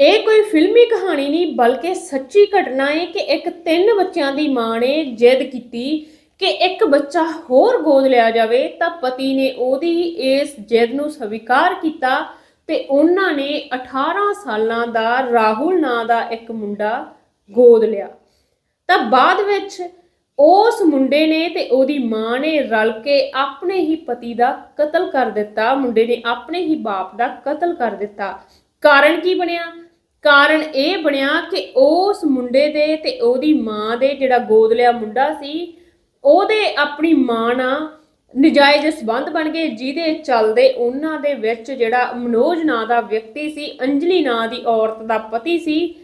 ਇਹ ਕੋਈ ਫਿਲਮੀ ਕਹਾਣੀ ਨਹੀਂ, ਬਲਕਿ ਸੱਚੀ ਘਟਨਾ ਹੈ ਕਿ ਇੱਕ ਤਿੰਨ ਬੱਚਿਆਂ ਦੀ ਮਾਂ ਨੇ ਜਿੱਦ ਕੀਤੀ ਕਿ ਇੱਕ ਬੱਚਾ ਹੋਰ ਗੋਦ ਲਿਆ ਜਾਵੇ, ਤਾਂ ਪਤੀ ਨੇ ਉਹਦੀ ਇਸ ਜਿੱਦ ਨੂੰ ਸਵੀਕਾਰ ਕੀਤਾ ਤੇ ਉਹਨਾਂ ਨੇ 18 ਸਾਲਾਂ ਦਾ ਰਾਹੁਲ ਨਾਂ ਦਾ ਇੱਕ ਮੁੰਡਾ ਗੋਦ ਲਿਆ। ਤਾਂ ਬਾਅਦ ਵਿੱਚ ਉਸ ਮੁੰਡੇ ਨੇ ਤੇ ਉਹਦੀ ਮਾਂ ਨੇ ਰਲ ਕੇ ਆਪਣੇ ਹੀ ਪਤੀ ਦਾ ਕਤਲ ਕਰ ਦਿੱਤਾ, ਮੁੰਡੇ ਨੇ ਆਪਣੇ ਹੀ ਬਾਪ ਦਾ ਕਤਲ ਕਰ ਦਿੱਤਾ। ਕਾਰਨ ਕੀ ਬਣਿਆ? ਕਾਰਨ ਇਹ ਬਣਿਆ ਕਿ ਉਸ ਮੁੰਡੇ ਦੇ ਤੇ ਉਹਦੀ ਮਾਂ ਦੇ ਜਿਹੜਾ ਗੋਦ ਲਿਆ ਮੁੰਡਾ ਸੀ, ਉਹਦੇ ਆਪਣੀ ਮਾਂ ਨਾਲ ਨਜਾਇਜ਼ ਸਬੰਧ ਬਣ ਗਏ, ਜਿਹਦੇ ਚੱਲਦੇ ਉਹਨਾਂ ਦੇ ਵਿੱਚ ਜਿਹੜਾ ਮਨੋਜ ਨਾਂ ਦਾ ਵਿਅਕਤੀ ਸੀ, ਅੰਜਲੀ ਨਾਂ ਦੀ ਔਰਤ ਦਾ ਪਤੀ ਸੀ,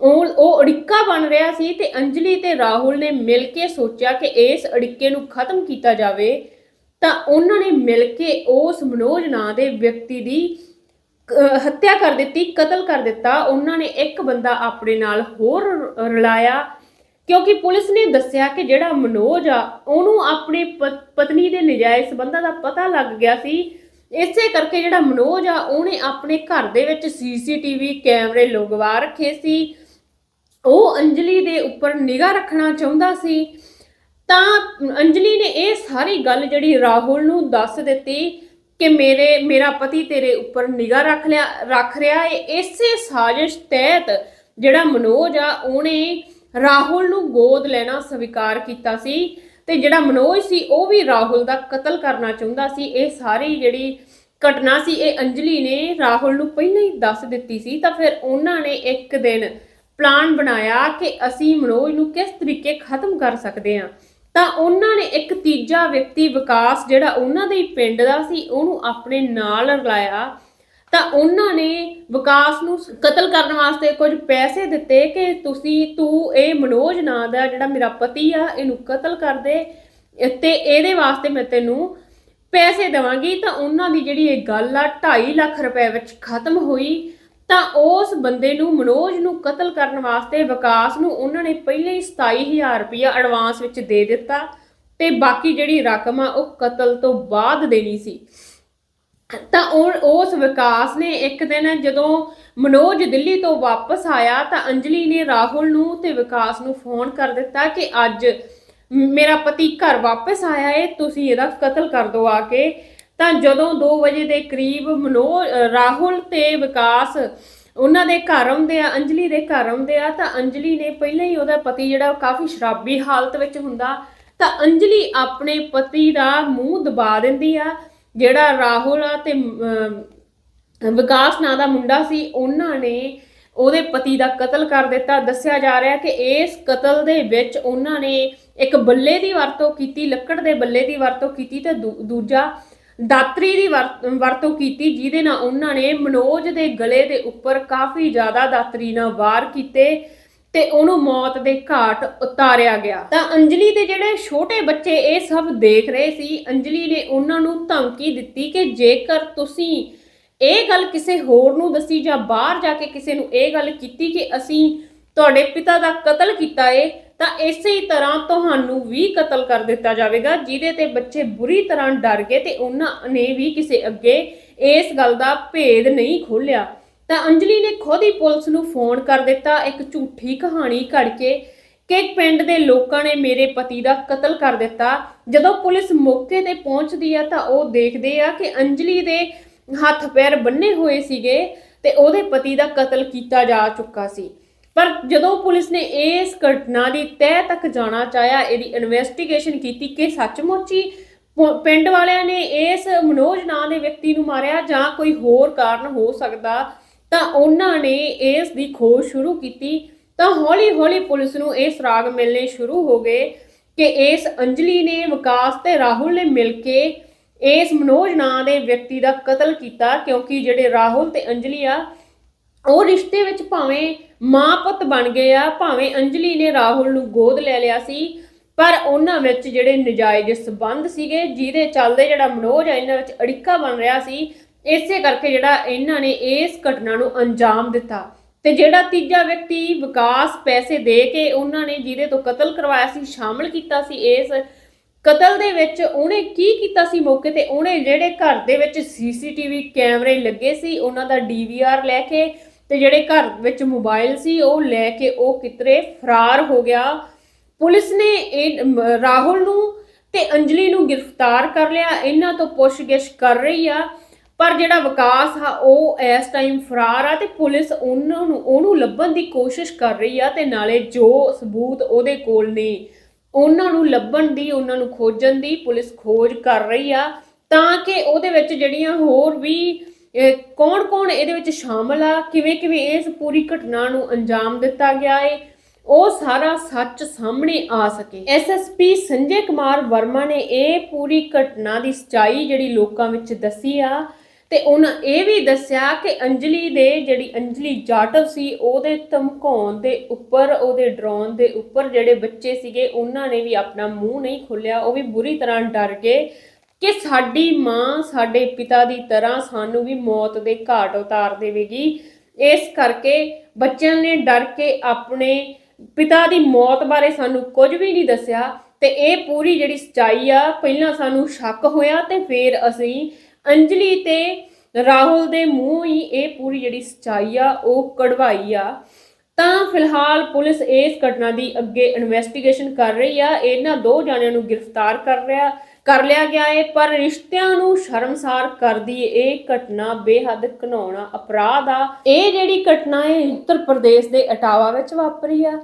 ਉਹ ਉਹ ਅੜਿੱਕਾ ਬਣ ਰਿਹਾ ਸੀ ਤੇ ਅੰਜਲੀ ਤੇ ਰਾਹੁਲ ਨੇ ਮਿਲ ਕੇ ਸੋਚਿਆ ਕਿ ਇਸ ਅੜਿੱਕੇ ਨੂੰ ਖਤਮ ਕੀਤਾ ਜਾਵੇ, ਤਾਂ ਉਹਨਾਂ ਨੇ ਮਿਲ ਕੇ ਉਸ ਮਨੋਜ ਨਾਂ ਦੇ ਵਿਅਕਤੀ ਦੀ ਹੱਤਿਆ ਕਰ ਦਿੱਤੀ, ਕਤਲ ਕਰ ਦਿੱਤਾ, ਉਹਨਾਂ ਨੇ ਇੱਕ ਬੰਦਾ ਆਪਣੇ ਨਾਲ ਹੋਰ ਰਲਾਇਆ। ਕਿਉਂਕਿ ਪੁਲਿਸ ਨੇ ਦੱਸਿਆ ਕਿ ਜਿਹੜਾ ਮਨੋਜ ਆ, ਉਹਨੂੰ ਆਪਣੇ ਪਤਨੀ ਦੇ ਨਜਾਇਜ਼ ਸੰਬੰਧਾਂ ਦਾ ਪਤਾ ਲੱਗ ਗਿਆ ਸੀ। ਇਸੇ ਕਰਕੇ ਜਿਹੜਾ ਮਨੋਜ ਆ, ਉਹਨੇ ਆਪਣੇ ਘਰ ਦੇ ਵਿੱਚ ਸੀਸੀਟੀਵੀ ਕੈਮਰੇ ਲਗਵਾ ਰੱਖੇ ਸੀ। ਉਹ ਅੰਜਲੀ ਦੇ ਉੱਪਰ ਨਿਗਾਹ ਰੱਖਣਾ ਚਾਹੁੰਦਾ ਸੀ। ਤਾਂ ਅੰਜਲੀ ਨੇ ਇਹ ਸਾਰੀ ਗੱਲ ਜਿਹੜੀ ਰਾਹੁਲ ਨੂੰ ਦੱਸ ਦਿੱਤੀ ਕਿ ਮੇਰੇ, ਮੇਰਾ ਪਤੀ ਤੇਰੇ ਉੱਪਰ ਨਿਗਾਹ ਰੱਖ ਲਿਆ, ਰੱਖ ਰਿਹਾ ਹੈ ਇਸੇ ਸਾਜ਼ਿਸ਼ ਤਹਿਤ ਜਿਹੜਾ ਮਨੋਜ ਆ, ਉਹਨੇ ਰਾਹੁਲ ਨੂੰ ਗੋਦ ਲੈਣਾ ਸਵੀਕਾਰ ਕੀਤਾ ਸੀ ਤੇ ਜਿਹੜਾ ਮਨੋਜ ਸੀ, ਉਹ ਵੀ ਰਾਹੁਲ ਦਾ ਕਤਲ ਕਰਨਾ ਚਾਹੁੰਦਾ ਸੀ। ਇਹ ਸਾਰੀ ਜਿਹੜੀ ਘਟਨਾ ਸੀ, ਇਹ ਅੰਜਲੀ ਨੇ ਰਾਹੁਲ ਨੂੰ ਪਹਿਲਾਂ ਹੀ ਦੱਸ ਦਿੱਤੀ ਸੀ। ਤਾਂ ਫਿਰ ਉਹਨਾਂ ਨੇ ਇੱਕ ਦਿਨ ਪਲਾਨ ਬਣਾਇਆ ਕਿ ਅਸੀਂ ਮਨੋਜ ਨੂੰ ਕਿਸ ਤਰੀਕੇ ਖਤਮ ਕਰ ਸਕਦੇ ਹਾਂ। ਤਾਂ ਉਹਨਾਂ ਨੇ ਤੀਜਾ ਵਿਅਕਤੀ ਵਿਕਾਸ ਜਿਹੜਾ ਉਹਨਾਂ ਦੇ ਪਿੰਡ ਦਾ ਸੀ, ਉਹਨੂੰ ਆਪਣੇ ਨਾਲ ਰਲਾਇਆ। ਤਾਂ ਉਹਨਾਂ ਨੇ ਵਿਕਾਸ ਨੂੰ ਕਤਲ ਕਰਨ ਵਾਸਤੇ ਕੁਝ ਪੈਸੇ ਦਿੱਤੇ ਕਿ ਤੁਸੀਂ, ਤੂੰ ਇਹ ਮਨੋਜ ਨਾਂ ਦਾ ਜਿਹੜਾ ਮੇਰਾ ਪਤੀ ਆ, ਇਹਨੂੰ ਕਤਲ ਕਰ ਦੇ ਤੇ ਇਹਦੇ ਵਾਸਤੇ ਮੈਂ ਤੈਨੂੰ ਪੈਸੇ ਦੇਵਾਂਗੀ। ਤਾਂ ਉਹਨਾਂ ਦੀ ਜਿਹੜੀ ਇਹ ਗੱਲ ਆ 2.5 ਲੱਖ ਰੁਪਏ ਵਿੱਚ ਖਤਮ ਹੋਈ। ਤਾਂ ਉਸ ਬੰਦੇ ਨੂੰ, ਮਨੋਜ ਨੂੰ ਕਤਲ ਕਰਨ ਵਾਸਤੇ ਵਿਕਾਸ ਨੂੰ ਉਹਨਾਂ ਨੇ ਪਹਿਲੇ ਹੀ 27000 ਰੁਪਇਆ ਐਡਵਾਂਸ ਵਿੱਚ ਦੇ ਦਿੱਤਾ। ਤੇ ਬਾਕੀ ਜਿਹੜੀ ਰਕਮ ਆ ਉਹ ਕਤਲ ਤੋਂ ਬਾਅਦ ਦੇਣੀ ਸੀ। ਤਾਂ ਉਹ, ਉਸ ਵਿਕਾਸ ਨੇ ਇੱਕ ਦਿਨ ਜਦੋਂ ਮਨੋਜ ਦਿੱਲੀ ਤੋਂ ਵਾਪਸ ਆਇਆ ਤਾਂ ਅੰਜਲੀ ਨੇ ਰਾਹੁਲ ਨੂੰ ਤੇ ਵਿਕਾਸ ਨੂੰ ਫੋਨ ਕਰ ਦਿੱਤਾ ਕਿ ਅੱਜ ਮੇਰਾ ਪਤੀ ਘਰ ਵਾਪਸ ਆਇਆ ਏ, ਤੁਸੀਂ ਇਹਦਾ ਕਤਲ ਕਰ ਦਿਓ ਆ ਕੇ। ਤਾਂ ਜਦੋਂ 2 ਵਜੇ ਦੇ ਕਰੀਬ ਮਨੋ, ਰਾਹੁਲ ਤੇ ਵਿਕਾਸ ਉਹਨਾਂ ਦੇ ਘਰ ਆਉਂਦੇ ਆ, ਅੰਜਲੀ ਦੇ ਘਰ ਆਉਂਦੇ ਆ, ਤਾਂ ਅੰਜਲੀ ਨੇ ਪਹਿਲਾਂ ਹੀ ਉਹਦਾ ਪਤੀ ਜਿਹੜਾ ਕਾਫੀ ਸ਼ਰਾਬੀ ਹਾਲਤ ਵਿੱਚ ਹੁੰਦਾ ਤਾਂ ਅੰਜਲੀ ਆਪਣੇ ਪਤੀ ਦਾ ਮੂੰਹ ਦਬਾ ਦਿੰਦੀ ਆ, ਜਿਹੜਾ ਰਾਹੁਲ ਆ ਤੇ ਵਿਕਾਸ ਨਾਂ ਦਾ ਮੁੰਡਾ ਸੀ, ਉਹਨਾਂ ਨੇ ਉਹਦੇ ਪਤੀ ਦਾ ਕਤਲ ਕਰ ਦਿੱਤਾ। ਦੱਸਿਆ ਜਾ ਰਿਹਾ ਕਿ ਇਸ ਕਤਲ ਦੇ ਵਿੱਚ ਉਹਨਾਂ ਨੇ ਇੱਕ ਬੱਲੇ ਦੀ ਵਰਤੋਂ ਕੀਤੀ, ਲੱਕੜ ਦੇ ਬੱਲੇ ਦੀ ਵਰਤੋਂ ਕੀਤੀ ਤੇ ਦੂ- ਦੂਜਾ ਦਾਤਰੀ ਦੀ ਵਰ- ਵਰਤੋਂ ਕੀਤੀ, ਜਿਹਦੇ ਨਾਲ ਉਹਨਾਂ ਨੇ ਮਨੋਜ ਦੇ ਗਲੇ ਦੇ ਉੱਪਰ ਕਾਫੀ ਜ਼ਿਆਦਾ ਦਾਤਰੀ ਨਾਲ ਵਾਰ ਕੀਤੇ। ਤੇ ਉਹਨੂੰ ਮੌਤ ਦੇ ਘਾਟ ਉਤਾਰਿਆ ਗਿਆ। ਤਾਂ ਅੰਜਲੀ ਦੇ ਜਿਹੜੇ ਛੋਟੇ ਬੱਚੇ ਇਹ ਸਭ ਦੇਖ ਰਹੇ ਸੀ, ਅੰਜਲੀ ਨੇ ਉਹਨਾਂ ਨੂੰ ਧਮਕੀ ਦਿੱਤੀ ਕਿ ਜੇਕਰ ਤੁਸੀਂ ਇਹ ਗੱਲ ਕਿਸੇ ਹੋਰ ਨੂੰ ਦੱਸੀ ਜਾਂ ਬਾਹਰ ਜਾ ਕੇ ਕਿਸੇ ਨੂੰ ਇਹ ਗੱਲ ਕੀਤੀ ਕਿ ਅਸੀਂ ਤੁਹਾਡੇ ਪਿਤਾ ਦਾ ਕਤਲ ਕੀਤਾ ਏ, ਤਾਂ ਇਸੇ ਹੀ ਤਰ੍ਹਾਂ ਤੁਹਾਨੂੰ ਵੀ ਕਤਲ ਕਰ ਦਿੱਤਾ ਜਾਵੇਗਾ, ਜਿਹਦੇ ਤੇ ਬੱਚੇ ਬੁਰੀ ਤਰ੍ਹਾਂ ਡਰ ਗਏ ਤੇ ਉਹਨਾਂ ਨੇ ਵੀ ਕਿਸੇ ਅੱਗੇ ਇਸ ਗੱਲ ਦਾ ਭੇਦ ਨਹੀਂ ਖੋਲਿਆ ਤਾਂ ਅੰਜਲੀ ਨੇ ਖੁਦ ਹੀ ਪੁਲਿਸ ਨੂੰ ਫੋਨ ਕਰ ਦਿੱਤਾ, ਇੱਕ ਝੂਠੀ ਕਹਾਣੀ ਘੜ ਕੇ ਕਿ ਪਿੰਡ ਦੇ ਲੋਕਾਂ ਨੇ ਮੇਰੇ ਪਤੀ ਦਾ ਕਤਲ ਕਰ ਦਿੱਤਾ। ਜਦੋਂ ਪੁਲਿਸ ਮੌਕੇ ਤੇ ਪਹੁੰਚਦੀ ਆ ਤਾਂ ਉਹ ਦੇਖਦੇ ਆ ਕਿ ਅੰਜਲੀ ਦੇ ਹੱਥ ਪੈਰ ਬੰਨੇ ਹੋਏ ਸੀਗੇ ਤੇ ਉਹਦੇ ਪਤੀ ਦਾ ਕਤਲ ਕੀਤਾ ਜਾ ਚੁੱਕਾ ਸੀ। ਪਰ ਜਦੋਂ ਪੁਲਿਸ ਨੇ ਇਸ ਘਟਨਾ ਦੀ ਤਹਿ ਤੱਕ ਜਾਣਾ ਚਾਹਿਆ, ਇਹਦੀ ਇਨਵੈਸਟੀਗੇਸ਼ਨ ਕੀਤੀ ਕਿ ਸੱਚਮੁੱਚ ਹੀ ਪਿੰਡ ਵਾਲਿਆਂ ਨੇ ਇਸ ਮਨੋਜ ਨਾਂ ਦੇ ਵਿਅਕਤੀ ਨੂੰ ਮਾਰਿਆ ਜਾਂ ਕੋਈ ਹੋਰ ਕਾਰਨ ਹੋ ਸਕਦਾ ਤਾਂ ਉਹਨਾਂ ਨੇ ਇਸ ਦੀ ਖੋਜ ਸ਼ੁਰੂ ਕੀਤੀ ਤਾਂ ਹੌਲੀ-ਹੌਲੀ ਪੁਲਿਸ ਨੂੰ ਇਹ ਸੁਰਾਗ ਮਿਲਣੇ ਸ਼ੁਰੂ ਹੋ ਗਏ ਕਿ ਇਸ ਅੰਜਲੀ ਨੇ ਵਿਕਾਸ ਤੇ ਰਾਹੁਲ ਨੇ ਮਿਲ ਕੇ ਇਸ ਮਨੋਜ ਨਾਂ ਦੇ ਵਿਅਕਤੀ ਦਾ ਕਤਲ ਕੀਤਾ ਕਿਉਂਕਿ ਜਿਹੜੇ ਰਾਹੁਲ ਤੇ ਅੰਜਲੀ ਆ, ਉਹ ਰਿਸ਼ਤੇ ਵਿੱਚ ਭਾਵੇਂ ਮਾਂ ਪੁੱਤ ਬਣ ਗਏ ਆ, ਭਾਵੇਂ ਅੰਜਲੀ ਨੇ ਰਾਹੁਲ ਨੂੰ ਗੋਦ ਲੈ ਲਿਆ ਸੀ, ਪਰ ਉਹਨਾਂ ਵਿੱਚ ਜਿਹੜੇ ਨਜਾਇਜ਼ ਸਬੰਧ ਸੀਗੇ ਜਿਹਦੇ ਚੱਲਦੇ ਜਿਹੜਾ ਮਨੋਜ ਆ, ਇਹਨਾਂ ਵਿੱਚ ਅੜਿੱਕਾ ਬਣ ਰਿਹਾ ਸੀ ਇਸੇ ਕਰਕੇ ਜਿਹੜਾ ਇਹਨਾਂ ਨੇ ਇਸ ਘਟਨਾ ਨੂੰ ਅੰਜਾਮ ਦਿੱਤਾ। ਤੇ ਜਿਹੜਾ ਤੀਜਾ ਵਿਅਕਤੀ ਵਿਕਾਸ ਪੈਸੇ ਦੇ ਕੇ ਉਹਨਾਂ ਨੇ ਜਿਹਦੇ ਤੋਂ ਕਤਲ ਕਰਵਾਇਆ ਸੀ, ਸ਼ਾਮਲ ਕੀਤਾ ਸੀ, ਇਸ ਕਤਲ ਦੇ ਵਿੱਚ ਉਹਨੇ ਕੀ ਕੀਤਾ ਸੀ ਮੌਕੇ ਤੇ? ਉਹਨੇ ਜਿਹੜੇ ਘਰ ਦੇ ਵਿੱਚ ਸੀਸੀਟੀਵੀ ਕੈਮਰੇ ਲੱਗੇ ਸੀ, ਉਹਨਾਂ ਦਾ ਡੀਵੀਆਰ ਲੈ ਕੇ ਤੇ ਜਿਹੜੇ ਘਰ ਵਿੱਚ ਮੋਬਾਈਲ ਸੀ, ਉਹ ਲੈ ਕੇ ਉਹ ਕਿਤਰੇ ਫਰਾਰ ਹੋ ਗਿਆ। ਪੁਲਿਸ ਨੇ ਇਹ ਰਾਹੁਲ ਨੂੰ ਤੇ ਅੰਜਲੀ ਨੂੰ ਗ੍ਰਿਫਤਾਰ ਕਰ ਲਿਆ। ਇਹਨਾਂ ਤੋਂ ਪੁੱਛਗਿੱਛ ਕਰ ਰਹੀ ਆ। ਪਰ ਜਿਹੜਾ ਵਿਕਾਸ ਆ, ਉਹ ਇਸ ਟਾਈਮ ਫਰਾਰ ਆ ਤੇ ਪੁਲਿਸ ਉਹਨਾਂ ਨੂੰ, ਉਹਨੂੰ ਲੱਭਣ ਦੀ ਕੋਸ਼ਿਸ਼ ਕਰ ਰਹੀ ਆ ਤੇ ਨਾਲੇ ਜੋ ਸਬੂਤ ਉਹਦੇ ਕੋਲ ਨੇ, ਉਹਨਾਂ ਨੂੰ ਲੱਭਣ ਦੀ, ਉਹਨਾਂ ਨੂੰ ਖੋਜਣ ਦੀ ਪੁਲਿਸ ਖੋਜ ਕਰ ਰਹੀ ਆ ਤਾਂ ਕਿ ਉਹਦੇ ਵਿੱਚ ਜਿਹੜੀਆਂ ਹੋਰ ਵੀ ਕੌਣ-ਕੌਣ ਇਹਦੇ ਵਿੱਚ ਸ਼ਾਮਲ ਆ, ਕਿਵੇਂ-ਕਿਵੇਂ ਇਸ ਪੂਰੀ ਘਟਨਾ ਨੂੰ ਅੰਜਾਮ ਦਿੱਤਾ ਗਿਆ ਏ, ਉਹ ਸਾਰਾ ਸੱਚ ਸਾਹਮਣੇ ਆ ਸਕੇ। ਐਸਐਸਪੀ ਸੰਜੇ ਕੁਮਾਰ ਵਰਮਾ ਨੇ ਇਹ ਪੂਰੀ ਘਟਨਾ ਦੀ ਸਚਾਈ ਜਿਹੜੀ ਲੋਕਾਂ ਵਿੱਚ ਦੱਸੀ ਆ ਤੇ ਉਹਨਾਂ ਇਹ ਵੀ ਦੱਸਿਆ ਕਿ ਅੰਜਲੀ ਦੇ ਜਿਹੜੀ ਅੰਜਲੀ ਜਾਟਵ ਸੀ, ਉਹਦੇ ਧਮਕਾਉਣ ਦੇ ਉੱਪਰ, ਉਹਦੇ ਡਰਾਉਣ ਦੇ ਉੱਪਰ ਜਿਹੜੇ ਬੱਚੇ ਸੀਗੇ, ਉਹਨਾਂ ਨੇ ਵੀ ਆਪਣਾ ਮੂੰਹ ਨਹੀਂ ਖੋਲਿਆ ਉਹ ਵੀ ਬੁਰੀ ਤਰ੍ਹਾਂ ਡਰ ਗਏ ਕਿ ਸਾਡੀ ਮਾਂ ਸਾਡੇ ਪਿਤਾ ਦੀ ਤਰ੍ਹਾਂ ਸਾਨੂੰ ਵੀ ਮੌਤ ਦੇ ਘਾਟ ਉਤਾਰ ਦੇਵੇਗੀ। ਇਸ ਕਰਕੇ ਬੱਚਿਆਂ ਨੇ ਡਰ ਕੇ ਆਪਣੇ ਪਿਤਾ ਦੀ ਮੌਤ ਬਾਰੇ ਸਾਨੂੰ ਕੁਝ ਵੀ ਨਹੀਂ ਦੱਸਿਆ ਤੇ ਇਹ ਪੂਰੀ ਜਿਹੜੀ ਸਚਾਈ ਆ, ਪਹਿਲਾਂ ਸਾਨੂੰ ਸ਼ੱਕ ਹੋਇਆ ਤੇ ਫਿਰ ਅਸੀਂ ਅੰਜਲੀ ਤੇ ਰਾਹੁਲ ਦੇ ਮੂੰਹ ਹੀ ਇਹ ਪੂਰੀ ਜਿਹੜੀ ਸਚਾਈ ਆ, ਉਹ ਕਢਵਾਈ ਆ। ਤਾਂ ਫਿਲਹਾਲ ਪੁਲਿਸ ਇਸ ਘਟਨਾ ਦੀ ਅੱਗੇ ਇਨਵੈਸਟੀਗੇਸ਼ਨ ਕਰ ਰਹੀ ਆ। ਇਹਨਾਂ ਦੋ ਜਾਣਿਆਂ ਨੂੰ ਗ੍ਰਿਫਤਾਰ ਕਰ ਰਿਹਾ ਕਰ ਲਿਆ ਗਿਆ ਹੈ ਪਰ ਰਿਸ਼ਤਿਆਂ ਨੂੰ ਸ਼ਰਮਸਾਰ ਕਰਦੀ ਇਹ ਘਟਨਾ ਬੇਹੱਦ ਘਿਨਾਉਣਾ ਅਪਰਾਧ ਆ। ਇਹ ਜਿਹੜੀ ਘਟਨਾ ਹੈ ਉੱਤਰ ਪ੍ਰਦੇਸ਼ ਦੇ ਅਟਾਵਾ ਵਿੱਚ ਵਾਪਰੀ ਆ।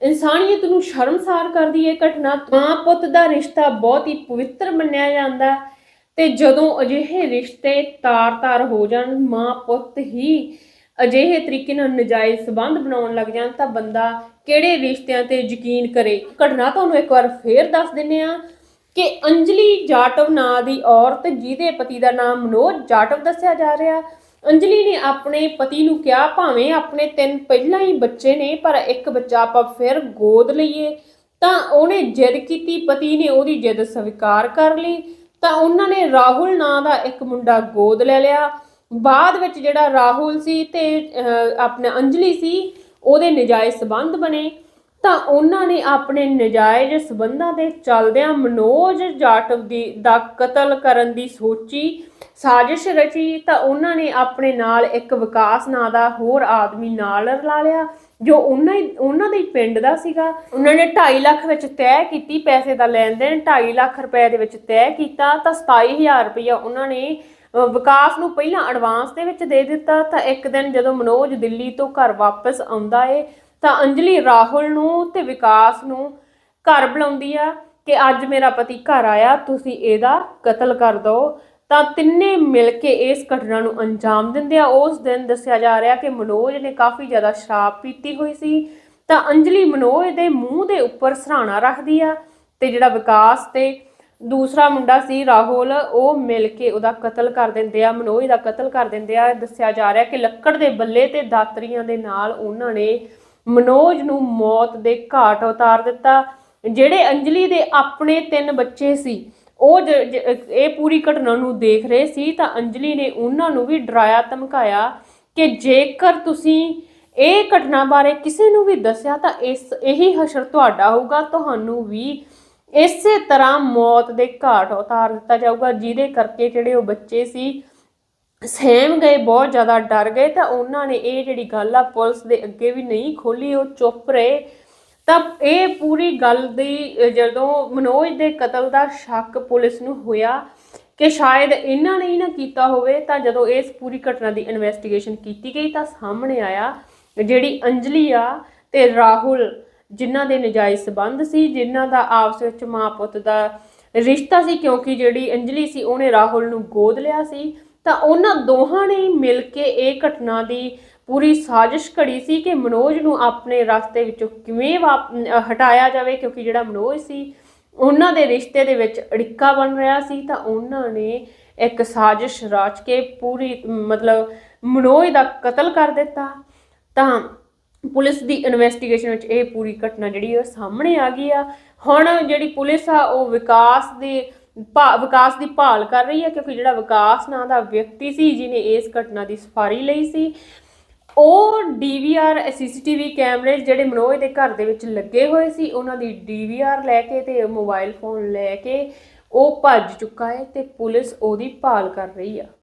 ਇਨਸਾਨੀਅਤ ਨੂੰ ਸ਼ਰਮਸਾਰ ਕਰਦੀ ਇਹ ਘਟਨਾ। ਮਾਂ ਪੁੱਤ ਦਾ ਰਿਸ਼ਤਾ ਬਹੁਤ ਹੀ ਪਵਿੱਤਰ ਮੰਨਿਆ ਜਾਂਦਾ। ਤੇ ਜਦੋਂ ਅਜਿਹੇ ਰਿਸ਼ਤੇ ਤਾਰ-ਤਾਰ ਹੋ ਜਾਣ, ਮਾਂ ਪੁੱਤ ਹੀ ਅਜਿਹੇ ਤਰੀਕੇ ਨਾਲ ਨਜਾਇਜ਼ ਸਬੰਧ ਬਣਾਉਣ ਲੱਗ ਜਾਣ, ਤਾਂ ਬੰਦਾ ਕਿਹੜੇ ਰਿਸ਼ਤਿਆਂ ਤੇ ਯਕੀਨ ਕਰੇ? ਘਟਨਾ ਤੁਹਾਨੂੰ ਇੱਕ ਵਾਰ ਫੇਰ ਦੱਸ ਦਿੰਨੇ ਆ ਕਿ ਅੰਜਲੀ ਜਾਟਵ ਨਾਂ ਦੀ ਔਰਤ, ਜਿਹਦੇ ਪਤੀ ਦਾ ਨਾਮ ਮਨੋਜ ਜਾਟਵ ਦੱਸਿਆ ਜਾ ਰਿਹਾ। ਅੰਜਲੀ ਨੇ ਆਪਣੇ ਪਤੀ ਨੂੰ ਕਿਹਾ, ਭਾਵੇਂ ਆਪਣੇ ਤਿੰਨ ਪਹਿਲਾਂ ਹੀ ਬੱਚੇ ਨੇ, ਪਰ ਇੱਕ ਬੱਚਾ ਆਪਾਂ ਫਿਰ ਗੋਦ ਲਈਏ। ਤਾਂ ਉਹਨੇ ਜਿੱਦ ਕੀਤੀ, ਪਤੀ ਨੇ ਉਹਦੀ ਜਿੱਦ ਸਵੀਕਾਰ ਕਰ ਲਈ। ਤਾਂ ਉਹਨਾਂ ਨੇ ਰਾਹੁਲ ਨਾਂ ਦਾ ਇੱਕ ਮੁੰਡਾ ਗੋਦ ਲੈ ਲਿਆ। ਬਾਅਦ ਵਿੱਚ ਜਿਹੜਾ ਰਾਹੁਲ ਸੀ ਤੇ ਅਹ, ਆਪਣਾ ਅੰਜਲੀ ਸੀ ਉਹਦੇ ਨਜਾਇਜ਼ ਸਬੰਧ ਬਣੇ। ਤਾਂ ਉਹਨਾਂ ਨੇ ਆਪਣੇ ਨਜਾਇਜ਼ ਸਬੰਧਾਂ ਦੇ ਚੱਲਦਿਆਂ ਮਨੋਜ ਜਾਟਵ ਦੀ ਦਾ ਕਤਲ ਕਰਨ ਦੀ ਸੋਚੀ, ਸਾਜ਼ਿਸ਼ ਰਚੀ ਤਾਂ ਉਹਨਾਂ ਨੇ ਆਪਣੇ ਨਾਲ ਇੱਕ ਵਿਕਾਸ ਨਾਂ ਦਾ ਹੋਰ ਆਦਮੀ ਨਾਲ ਰਲਾ ਲਿਆ, ਜੋ ਉਹਨਾਂ ਉਹਨਾਂ ਦੇ ਪਿੰਡ ਦਾ ਸੀਗਾ। ਉਹਨਾਂ ਨੇ 2.5 ਲੱਖ ਵਿੱਚ ਤੈਅ ਕੀਤੀ ਪੈਸੇ ਦਾ ਲੈਣ ਦੇਣ 2.5 ਲੱਖ ਰੁਪਏ ਦੇ ਵਿੱਚ ਤੈਅ ਕੀਤਾ ਤਾਂ 27000 ਰੁਪਇਆ ਉਹਨਾਂ ਨੇ ਵਿਕਾਸ ਨੂੰ ਪਹਿਲਾਂ ਐਡਵਾਂਸ ਦੇ ਵਿੱਚ ਦੇ ਦਿੱਤਾ ਤਾਂ ਇੱਕ ਦਿਨ ਜਦੋਂ ਮਨੋਜ ਦਿੱਲੀ ਤੋਂ ਘਰ ਵਾਪਸ ਆਉਂਦਾ ਏ ਤਾਂ ਅੰਜਲੀ ਰਾਹੁਲ ਨੂੰ ਤੇ ਵਿਕਾਸ ਨੂੰ ਘਰ ਬੁਲਾਉਂਦੀ ਆ ਕਿ ਅੱਜ ਮੇਰਾ ਪਤੀ ਘਰ ਆਇਆ, ਤੁਸੀਂ ਇਹਦਾ ਕਤਲ ਕਰ ਦਿਓ। ਤਾਂ ਤਿੰਨੇ ਮਿਲ ਕੇ ਇਸ ਘਟਨਾ ਨੂੰ ਅੰਜਾਮ ਦਿੰਦੇ ਆ। ਉਸ ਦਿਨ ਦੱਸਿਆ ਜਾ ਰਿਹਾ ਕਿ ਮਨੋਜ ਨੇ ਕਾਫੀ ਜ਼ਿਆਦਾ ਸ਼ਰਾਬ ਪੀਤੀ ਹੋਈ ਸੀ। ਤਾਂ ਅੰਜਲੀ ਮਨੋਜ ਦੇ ਮੂੰਹ ਦੇ ਉੱਪਰ ਸਰਾਣਾ ਰੱਖਦੀ ਆ ਤੇ ਜਿਹੜਾ ਵਿਕਾਸ ਤੇ ਦੂਸਰਾ ਮੁੰਡਾ ਸੀ ਰਾਹੁਲ, ਉਹ ਮਿਲ ਕੇ ਉਹਦਾ ਕਤਲ ਕਰ ਦਿੰਦੇ ਆ, ਮਨੋਜ ਦਾ ਕਤਲ ਕਰ ਦਿੰਦੇ ਆ। ਦੱਸਿਆ ਜਾ ਰਿਹਾ ਕਿ ਲੱਕੜ ਦੇ ਬੱਲੇ ਤੇ ਦਾਤਰੀਆਂ ਦੇ ਨਾਲ ਉਹਨਾਂ ਨੇ ਮਨੋਜ ਨੂੰ ਮੌਤ ਦੇ ਘਾਟ ਉਤਾਰ ਦਿੱਤਾ। ਜਿਹੜੇ ਅੰਜਲੀ ਦੇ ਆਪਣੇ ਤਿੰਨ ਬੱਚੇ ਸੀ, ਉਹ ਜ- ਜ- ਇਹ ਪੂਰੀ ਘਟਨਾ ਨੂੰ ਦੇਖ ਰਹੇ ਸੀ ਤਾਂ ਅੰਜਲੀ ਨੇ ਉਹਨਾਂ ਨੂੰ ਵੀ ਡਰਾਇਆ, ਧਮਕਾਇਆ ਕਿ ਜੇਕਰ ਤੁਸੀਂ ਇਹ ਘਟਨਾ ਬਾਰੇ ਕਿਸੇ ਨੂੰ ਵੀ ਦੱਸਿਆ ਤਾਂ ਇਸ, ਇਹੀ ਹਸ਼ਰ ਤੁਹਾਡਾ ਹੋਊਗਾ, ਤੁਹਾਨੂੰ ਵੀ ਇਸੇ ਤਰ੍ਹਾਂ ਮੌਤ ਦੇ ਘਾਟ ਉਤਾਰ ਦਿੱਤਾ ਜਾਊਗਾ, ਜਿਹਦੇ ਕਰਕੇ ਜਿਹੜੇ ਉਹ ਬੱਚੇ ਸੀ ਸਹਿਮ ਗਏ, ਬਹੁਤ ਜ਼ਿਆਦਾ ਡਰ ਗਏ ਤਾਂ ਉਹਨਾਂ ਨੇ ਇਹ ਜਿਹੜੀ ਗੱਲ ਆ ਪੁਲਿਸ ਦੇ ਅੱਗੇ ਵੀ ਨਹੀਂ ਖੋਲੀ ਉਹ ਚੁੱਪ ਰਹੇ। ਤਾਂ ਇਹ ਪੂਰੀ ਗੱਲ ਦੀ ਜਦੋਂ ਮਨੋਜ ਦੇ ਕਤਲ ਦਾ ਸ਼ੱਕ ਪੁਲਿਸ ਨੂੰ ਹੋਇਆ ਕਿ ਸ਼ਾਇਦ ਇਹਨਾਂ ਨੇ ਹੀ ਨਾ ਕੀਤਾ ਹੋਵੇ, ਤਾਂ ਜਦੋਂ ਇਸ ਪੂਰੀ ਘਟਨਾ ਦੀ ਇਨਵੈਸਟੀਗੇਸ਼ਨ ਕੀਤੀ ਗਈ ਤਾਂ ਸਾਹਮਣੇ ਆਇਆ ਜਿਹੜੀ ਅੰਜਲੀ ਆ ਤੇ ਰਾਹੁਲ, ਜਿਨ੍ਹਾਂ ਦੇ ਨਜਾਇਜ਼ ਸਬੰਧ ਸੀ, ਜਿਨ੍ਹਾਂ ਦਾ ਆਪਸ ਵਿੱਚ ਮਾਂ ਪੁੱਤ ਦਾ ਰਿਸ਼ਤਾ ਸੀ, ਕਿਉਂਕਿ ਜਿਹੜੀ ਅੰਜਲੀ ਸੀ, ਉਹਨੇ ਰਾਹੁਲ ਨੂੰ ਗੋਦ ਲਿਆ ਸੀ। ਤਾਂ ਉਹਨਾਂ ਦੋਹਾਂ ਨੇ ਮਿਲ ਕੇ ਇਹ ਘਟਨਾ ਦੀ ਪੂਰੀ ਸਾਜ਼ਿਸ਼ ਘੜੀ ਸੀ ਕਿ ਮਨੋਜ ਨੂੰ ਆਪਣੇ ਰਸਤੇ ਵਿੱਚੋਂ ਕਿਵੇਂ ਵਾਪ- ਹਟਾਇਆ ਜਾਵੇ, ਕਿਉਂਕਿ ਜਿਹੜਾ ਮਨੋਜ ਸੀ, ਉਹਨਾਂ ਦੇ ਰਿਸ਼ਤੇ ਦੇ ਵਿੱਚ ਅੜਿੱਕਾ ਬਣ ਰਿਹਾ ਸੀ। ਤਾਂ ਉਹਨਾਂ ਨੇ ਇੱਕ ਸਾਜ਼ਿਸ਼ ਰਾਚ ਕੇ ਪੂਰੀ, ਮਤਲਬ ਮਨੋਜ ਦਾ ਕਤਲ ਕਰ ਦਿੱਤਾ। ਤਾਂ ਪੁਲਿਸ ਦੀ ਇਨਵੈਸਟੀਗੇਸ਼ਨ ਵਿੱਚ ਇਹ ਪੂਰੀ ਘਟਨਾ ਜਿਹੜੀ ਉਹ ਸਾਹਮਣੇ ਆ ਗਈ ਆ। ਹੁਣ ਜਿਹੜੀ ਪੁਲਿਸ ਆ, ਉਹ ਵਿਕਾਸ ਦੇ ਭਾ- ਵਿਕਾਸ ਦੀ ਭਾਲ ਕਰ ਰਹੀ ਹੈ ਕਿਉਂਕਿ ਜਿਹੜਾ ਵਿਕਾਸ ਨਾਂ ਦਾ ਵਿਅਕਤੀ ਸੀ ਜਿਹਨੇ ਇਸ ਘਟਨਾ ਦੀ ਸਫਾਰੀ ਲਈ ਸੀ, ਉਹ ਡੀਵੀਆਰ ਸੀਸੀਟੀਵੀ ਕੈਮਰੇ ਜਿਹੜੇ ਮਨੋਜ ਦੇ ਘਰ ਦੇ ਵਿੱਚ ਲੱਗੇ ਹੋਏ ਸੀ, ਉਹਨਾਂ ਦੀ ਡੀਵੀਆਰ ਲੈ ਕੇ ਤੇ ਮੋਬਾਈਲ ਫੋਨ ਲੈ ਕੇ ਉਹ ਭੱਜ ਚੁੱਕਾ ਹੈ ਤੇ ਪੁਲਿਸ ਉਹਦੀ ਭਾਲ ਕਰ ਰਹੀ ਆ।